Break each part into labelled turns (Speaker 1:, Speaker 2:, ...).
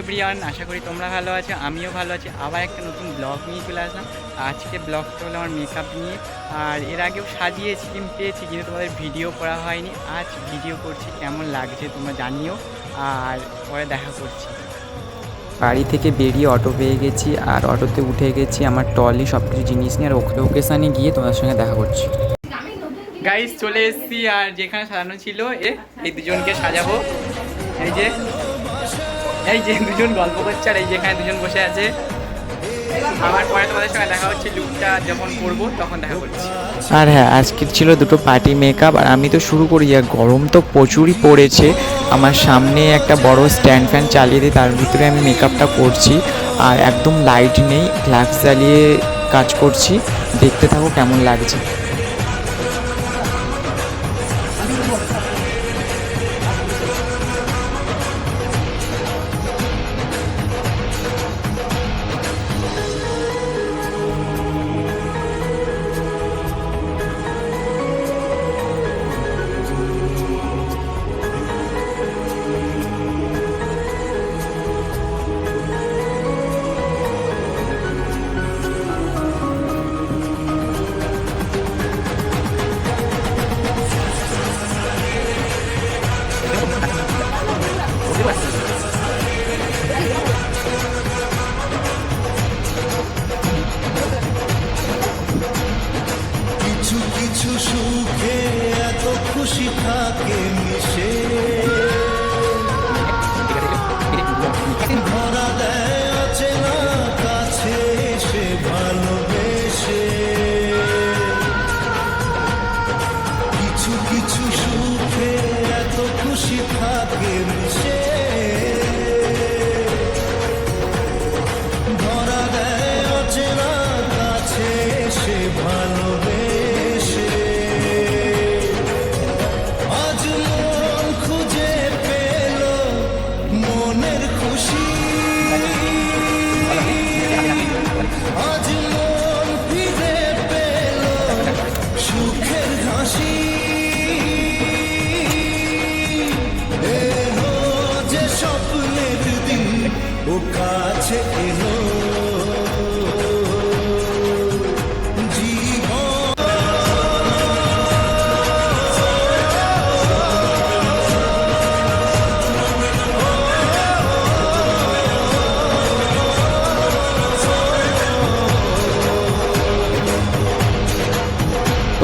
Speaker 1: Everyone আশা করি তোমরা ভালো আছো আমিও ভালো আছি। আবার একটা নতুন ব্লগ নিয়ে চলে আসলাম। আজকে ব্লগটা হলো আমার মেকআপ নিয়ে। আর এর আগেও সাজিয়েছি কিন্তু পেয়েছি কিন্তু তোমাদের ভিডিও করা হয়নি। আজ ভিডিও করছি কেমন লাগছে তোমরা জানিও। আর পরে দেখা করছি।
Speaker 2: বাড়ি থেকে বেরিয়ে অটো পেয়ে গেছি আর অটোতে উঠে গেছি আমার টলি সব কিছু জিনিস নিয়ে। আর ওকে লোকেশানে গিয়ে তোমাদের সঙ্গে দেখা করছি।
Speaker 1: গাইস চলে এসেছি আর যেখানে সাজানো ছিল এ এই দুজনকে সাজাবো। এই যে এই যে দুজন গল্প করছে আর এই যেখানে দুজন বসে আছে। আবার পরে তোমাদের সঙ্গে দেখা হচ্ছে, লুকটা যখন করব তখন দেখা করছি।
Speaker 2: আর হ্যাঁ আজকের ছিল দুটো পার্টি মেকআপ আর আমি তো শুরু করি, আর গরম তো প্রচুরই পড়েছে। আমার সামনে একটা বড় স্ট্যান্ড ফ্যান চালিয়ে দিই তার ভিতরে আমি মেকআপটা করছি আর একদম লাইট নেই ফ্ল্যাক্স জ্বালিয়ে কাজ করছি। দেখতে থাকো কেমন লাগছে।
Speaker 3: খুশি থাকে মিশে।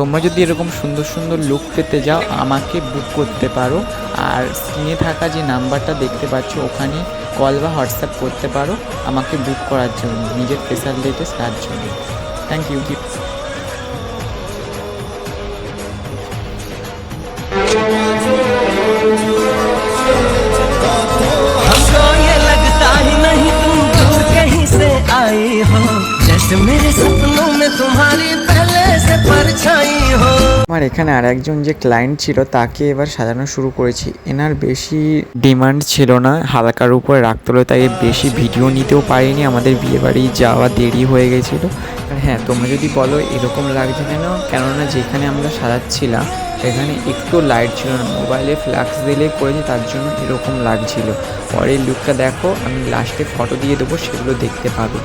Speaker 2: তোমরা যদি এরকম সুন্দর সুন্দর লুক পেতে যাও আমাকে বুক করতে পারো আর স্ক্রিনে থাকা যে নাম্বারটা দেখতে পাচ্ছ ওখানে কল বা হোয়াটসঅ্যাপ করতে পারো আমাকে বুক করার জন্য নিজের স্পেশাল ডেটে সারার জন্য থ্যাংক ইউ
Speaker 4: हमको ये लगता ही नहीं तुम दूर कहीं से आई हो जैसे मेरे सपनों में तुम्हारी
Speaker 2: আমার এখানে আর একজন যে ক্লায়েন্ট ছিল, তাকে এবার সাজানো শুরু করেছি। এনার বেশি ডিমান্ড ছিল না, হালকার উপরে রাখতে হলো তাই বেশি ভিডিও নিতেও পারিনি। আমাদের বিয়েবাড়ি যাওয়া দেরি হয়ে গেছিল। হ্যাঁ তোমরা যদি বলো এরকম লাগছে কেন কেননা যেখানে আমরা সাজাচ্ছিলাম, সেখানে একটু লাইট ছিল না। মোবাইলে ফ্ল্যাক্স দিলে করেছি, তার জন্য এরকম লাগছিল পরে লুকটা দেখো, আমি লাস্টে ফটো দিয়ে দেবো, সেগুলো দেখতে পাবে।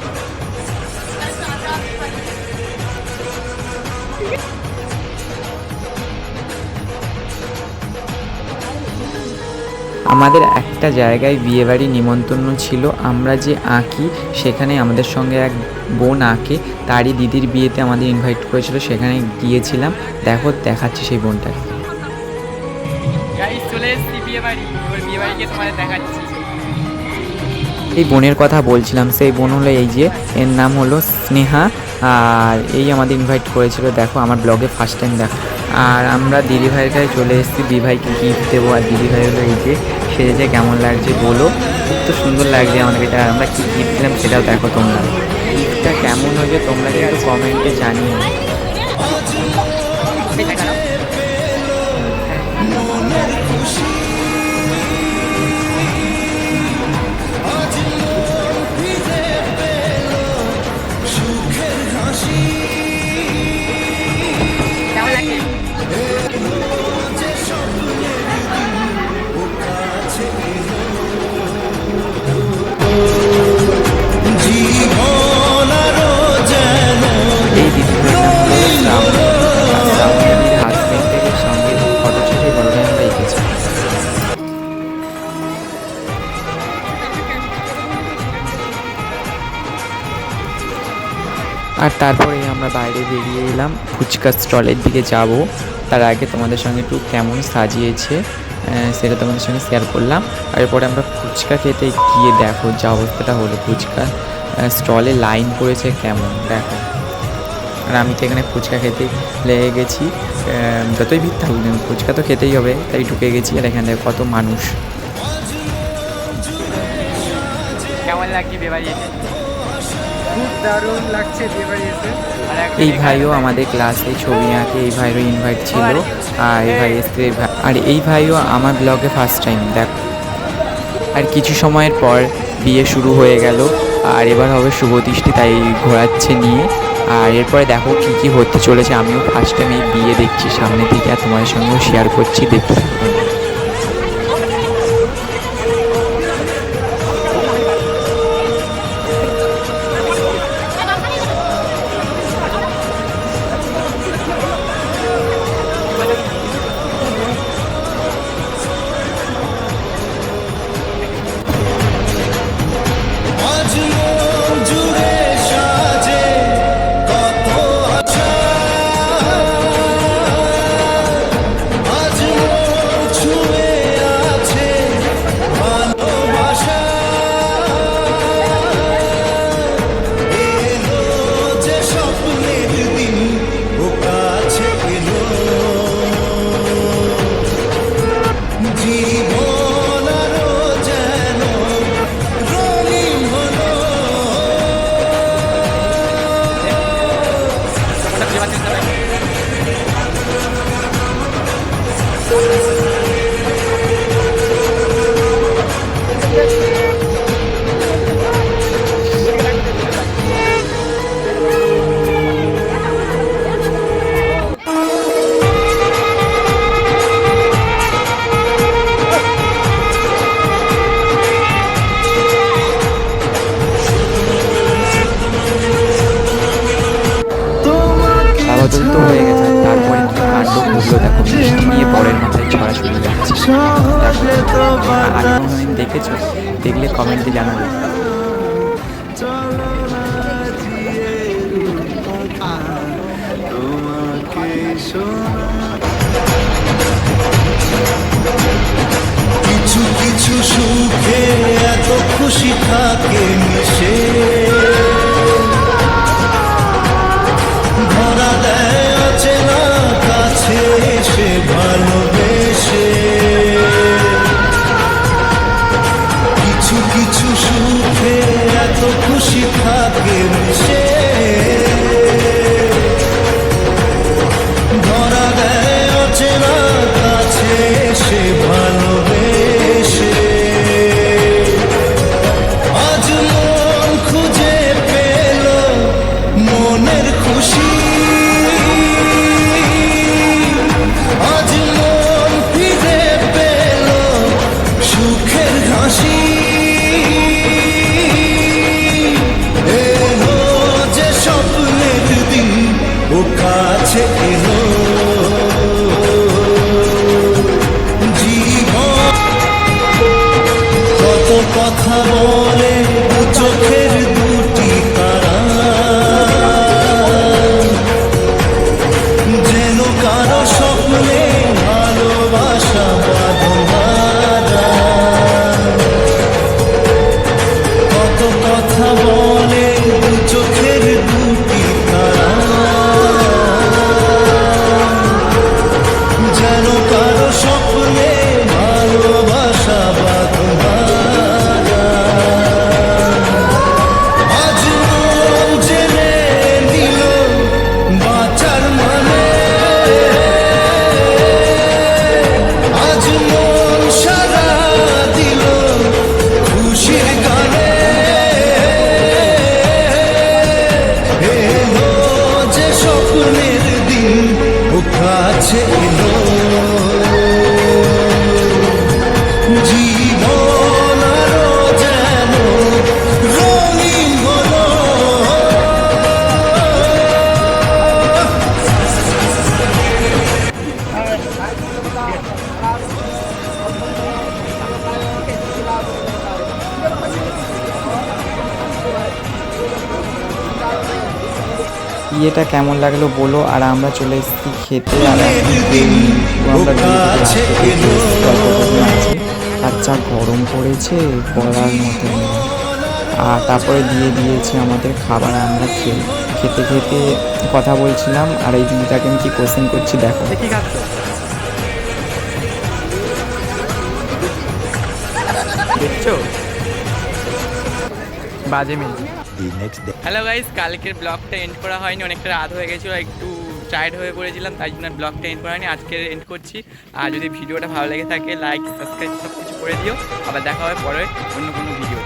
Speaker 2: আমাদের একটা জায়গায় বিয়েবাড়ি নিমন্ত্রণ ছিল। আমরা যে আঁকি সেখানে আমাদের সঙ্গে এক বোন আঁকে তারই দিদির বিয়েতে আমাদের ইনভাইট করেছিল সেখানে গিয়েছিলাম। দেখো দেখাচ্ছি সেই বোনটাকে।
Speaker 1: চলে এসেছি বিয়ে এবার বিয়ে তোমাদের দেখাচ্ছি।
Speaker 2: এই বোনের কথা বলছিলাম সেই বোন হলো এই যে এর নাম হলো স্নেহা। আর এই আমাদের ইনভাইট করেছিল দেখো আমার ব্লগে ফার্স্ট টাইম দেখো। আর আমরা দিদি ভাইয়ের কাছে চলে এসেছি দিদি ভাইকে গিফট দেবো। আর দিদি ভাই হলো এই যে সেজেছে, কেমন লাগছে বলো? তো সুন্দর লাগছে আমাদের এটা আমরা কী গিফট দিলাম সেটাও দেখো তোমরা। গিফটটা কেমন হয়েছে তোমরা কিন্তু কমেন্টে জানিও। আর তারপরে আমরা বাইরে বেরিয়ে এলাম। ফুচকা স্টলের দিকে যাব। তার আগে তোমাদের সঙ্গে একটু কেমন সাজিয়েছে সেটা তোমাদের সঙ্গে শেয়ার করলাম। আর এরপরে আমরা ফুচকা খেতে গিয়ে দেখো যা অবস্থাটা হলো ফুচকা স্টলে লাইন পড়েছে কেমন দেখো। আর আমি তো এখানে ফুচকা খেতে লেগে গেছি যতই ভিড় থাকুক না, ফুচকা তো খেতেই হবে তাই ঢুকে গেছি। আর এখানে কত মানুষ।
Speaker 1: কেমন এসে
Speaker 5: খুব দারুণ লাগছে বিয়ে বাড়ি এসে।
Speaker 2: এই ভাইও আমাদের ক্লাসে ছবি আঁকে এই ভাইয়েরও ইনভাইট ছিল। আর এই ভাই ভাই- আর এই ভাইও আমার ব্লগে ফার্স্ট টাইম দেখ। আর কিছু সময়ের পর বিয়ে শুরু হয়ে গেল আর এবার হবে শুভদৃষ্টি তাই ঘোরাচ্ছে নিয়ে। আর এরপরে দেখো কী কী হতে চলেছে আমিও ফার্স্ট টাইম এই বিয়ে দেখছি সামনে থেকে আর তোমাদের সঙ্গেও শেয়ার করছি দেখতে দেখো আগে কোনোদিন দেখেছ? দেখলে কমেন্টে জানাবে।
Speaker 3: কিছু কিছু সুখে এত খুশি থাকে মিশে। এসে ভালোবেসে। আজ খুঁজে পেল মনের খুশি। আজ সুখের এলো যে দিন কাছে এলো স্বপ্নের দিন ও
Speaker 2: বিয়েটা কেমন লাগল বলো আর আমরা চলে এসেছি খেতে আর আমরা আর যা গরম পড়েছে বলার মতো আর তারপরে দিয়ে দিয়েছে আমাদের খাবার আমরা খেয়ে খেতে খেতে কথা বলছিলাম আর এই দিদিটাকে আমি কি কোশ্চেন করছি দেখো।
Speaker 1: দেখছ? বাজে মেয়ে হ্যালো গাইস কালকের ব্লগটা এন্ড করা হয়নি। অনেকটা রাত হয়ে গেছিল, একটু টায়ার্ড হয়ে পড়েছিলাম, তাই জন্য ব্লগটা এন্ড করা হয়নি। আজকে এন্ড করছি। আর যদি ভিডিওটা ভালো লেগে থাকে লাইক সাবস্ক্রাইব সব কিছু করে দিও। আবার দেখা হবে পরে অন্য কোনো ভিডিও